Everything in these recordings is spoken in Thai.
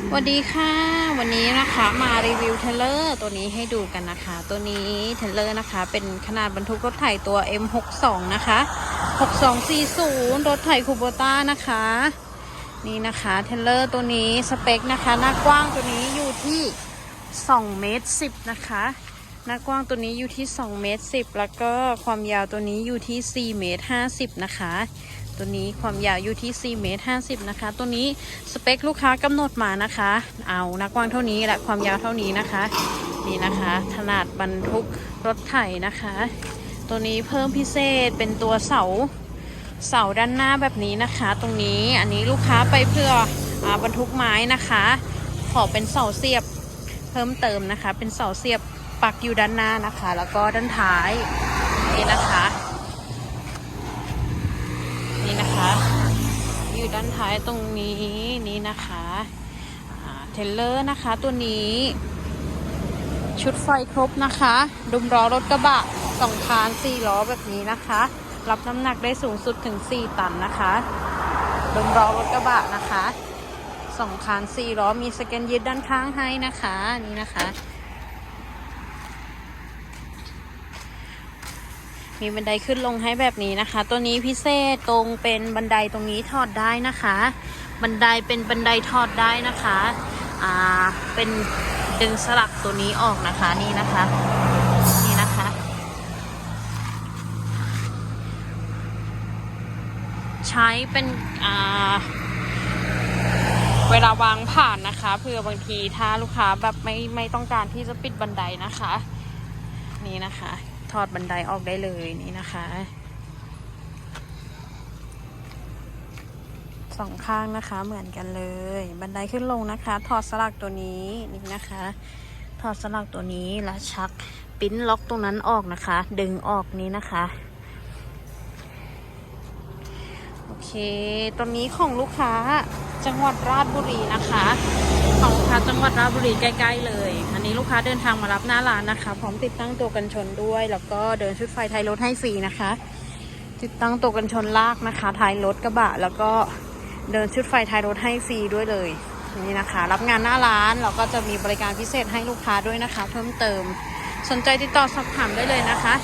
สวัสดีค่ะ วันนี้นะคะมารีวิวเทเลอร์ตัวนี้ให้ดูกันนะคะ ตัวนี้เทเลอร์นะคะ เป็นขนาดบรรทุกรถไถตัว M62 นะคะ 6240 รถไถคูโบต้านะคะ นี่นะคะเทเลอร์ตัวนี้สเปคนะคะ หน้ากว้างตัวนี้อยู่ที่2เมตร10นะคะหน้ากว้างตัวนี้อยู่ที่2เมตร10 แล้วก็ความยาวตัวนี้อยู่ที่4เมตร50 นะคะ ตัวนี้ความยาวอยู่ที่4เมตร50นะคะ ตัวนี้สเปคลูกค้ากำหนดมานะคะ เอาน้ากว้างเท่านี้และความยาวเท่านี้นะคะ นี่นะคะขนาดบรรทุกรถไถนะคะ ตัวนี้เพิ่มพิเศษเป็นตัวเสาเสาด้านหน้าแบบนี้นะคะ ตรงนี้อันนี้ลูกค้าไปเพื่ออบรรทุกไม้นะคะ ขอเป็นเสาเสียบเพิ่มเติมนะคะ เป็นเสาเสียบปักอยู่ด้านหน้านะคะ แล้วก็ด้านท้ายนี่นะคะ นี่นะคะ อยู่ด้านท้ายตรงนี้นี่นะคะเทเลอร์นะคะตัวนี้ ชุดไฟครบนะคะ ดุมล้อรถกระบะสองคานสี่ล้อแบบนี้นะคะ รับน้ำหนักได้สูงสุดถึง 4 ตันนะคะ ดุมล้อรถกระบะนะคะสองคานสี่ล้อมีสแกนยึดด้านข้างให้นะคะนี่นะคะ มีบันไดขึ้นลงให้แบบนี้นะคะ ตัวนี้พิเศษตรงเป็นบันไดตรงนี้ถอดได้นะคะ บันไดเป็นบันไดถอดได้นะคะอ่าเป็นดึงสลักตัวนี้ออกนะคะนี่นะคะนี่นะคะ ใช้เป็นอ่าเวลาวางผ่านนะคะเผื่อบางทีถ้าลูกค้าแบบไม่ไม่ต้องการที่จะปิดบันไดนะคะ นี่นะคะ ถอดบันไดออกได้เลยนี่นะคะสองข้างนะคะเหมือนกันเลย บันไดขึ้นลงนะคะ ถอดสลักตัวนี้นี่นะคะ ถอดสลักตัวนี้แล้วชักปิ้นล็อกตรงนั้นออกนะคะ ดึงออกนี้นะคะโอเคตัวนี้ของลูกค้าจังหวัดราชบุรีนะคะ ของลูกค้าจังหวัดราชบุรีใกล้ๆเลย อันนี้ลูกค้าเดินทางมารับหน้าร้านนะคะ พร้อมติดตั้งตัวกันชนด้วย แล้วก็เดินชุดไฟท้ายรถให้ฟรีนะคะ ติดตั้งตัวกันชนลากนะคะท้ายรถกระบะ แล้วก็เดินชุดไฟท้ายรถให้ฟรีด้วยเลยนี่นะคะ รับงานหน้าร้านเราก็จะมีบริการพิเศษให้ลูกค้าด้วยนะคะ เพิ่มเติมสนใจติดต่อสอบถามได้เลยนะคะ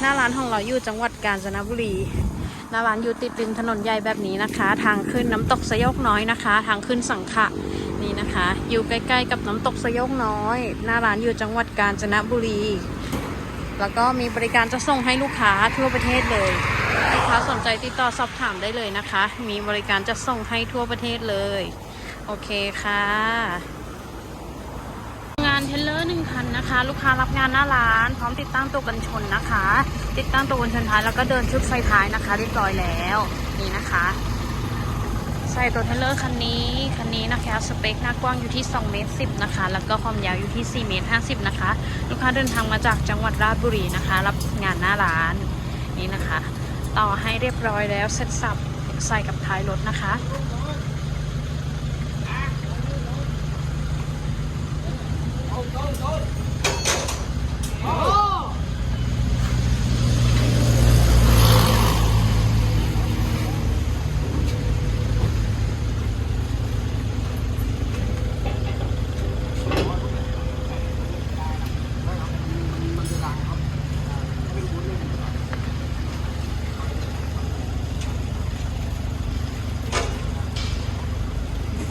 หน้าร้านของเราอยู่จังหวัดกาญจนบุรีหน้าร้านอยู่ติดริมถนนใหญ่แบบนี้นะคะ ทางขึ้นน้ำตกสยกน้อยนะคะ ทางขึ้นสังขะ นี่นะคะ อยู่ใกล้ๆกับน้ำตกสยกน้อย หน้าร้านอยู่จังหวัดกาญจนบุรี แล้วก็มีบริการจะส่งให้ลูกค้าทั่วประเทศเลยลูกค้าสนใจติดต่อสอบถามได้เลยนะคะ มีบริการจะส่งให้ทั่วประเทศเลย โอเคค่ะ งานเทเลอร์หนึ่งคันนะคะ ลูกค้ารับงานหน้าร้าน พร้อมติดตั้งตัวกันชนนะคะ ติดตั้งตัวกันชนท้ายแล้วก็เดินชุดไฟท้ายนะคะ เรียบร้อยแล้ว นี่นะคะ ใส่ตัวเทเลอร์คันนี้คันนี้นะคะสเปคหน้ากว้างอยู่ที่2เมตร10นะคะ แล้วก็ความยาวอยู่ที่4เมตร50นะคะ ลูกค้าเดินทางมาจากจังหวัดราชบุรีนะคะ รับงานหน้าร้านนี่นะคะ ต่อให้เรียบร้อยแล้วเสร็จสับใส่กับท้ายรถนะคะ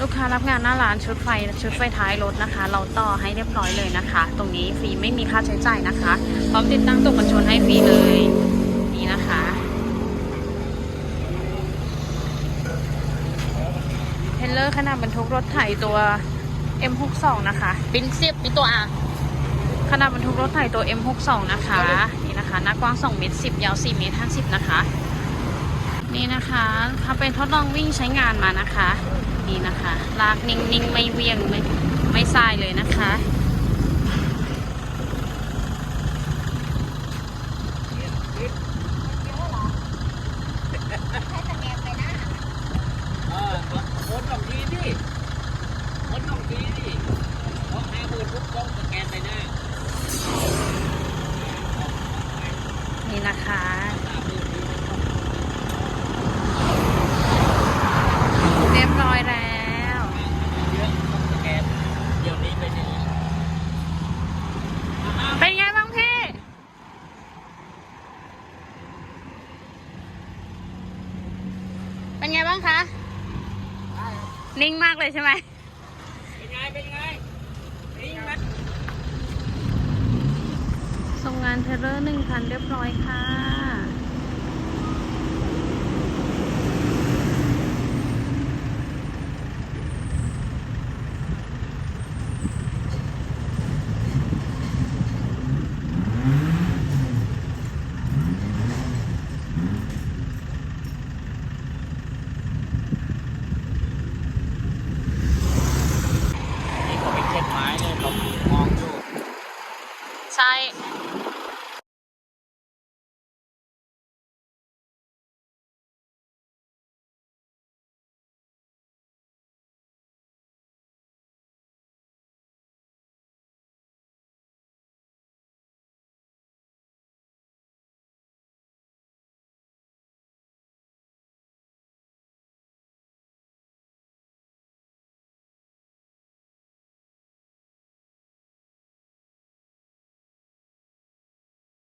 ลูกค้ารับงานหน้าร้านชุดไฟชุดไฟท้ายรถนะคะ เราต่อให้เรียบร้อยเลยนะคะ ตรงนี้ฟรีไม่มีค่าใช้จ่ายนะคะ พร้อมติดตั้งตัวกันชนให้ฟรีเลย นี่นะคะ เทรลเลอร์ขนาดบรรทุกรถไถตัว M62 นะคะปิ้นเสียบมีตัวอะขนาดบรรทุกรถไถตัว M62 นะคะ นี่นะคะหน้ากว้าง2เมตร10 ยาว4เมตร50 นะคะ นี่นะคะทำเป็นทดลองวิ่งใช้งานมานะคะ นี่นะคะ ลากนิ่งๆ ไม่เวียงไม่ไม่ทรายเลยนะคะเออคนสองทีดิคนสองทีดิเพราะห้าหมื่นปุ๊บต้องสแกนไปหน้านี่นะคะสามหมื่นทีเรียบร้อยแล้ว เป็นไงบ้างคะ นิ่งมากเลยใช่ไหม เป็นไง เป็นไง นิ่งมากส่งงานเทเลอร์หนึ่งพันเรียบร้อยค่ะ มองอยู่ ใช่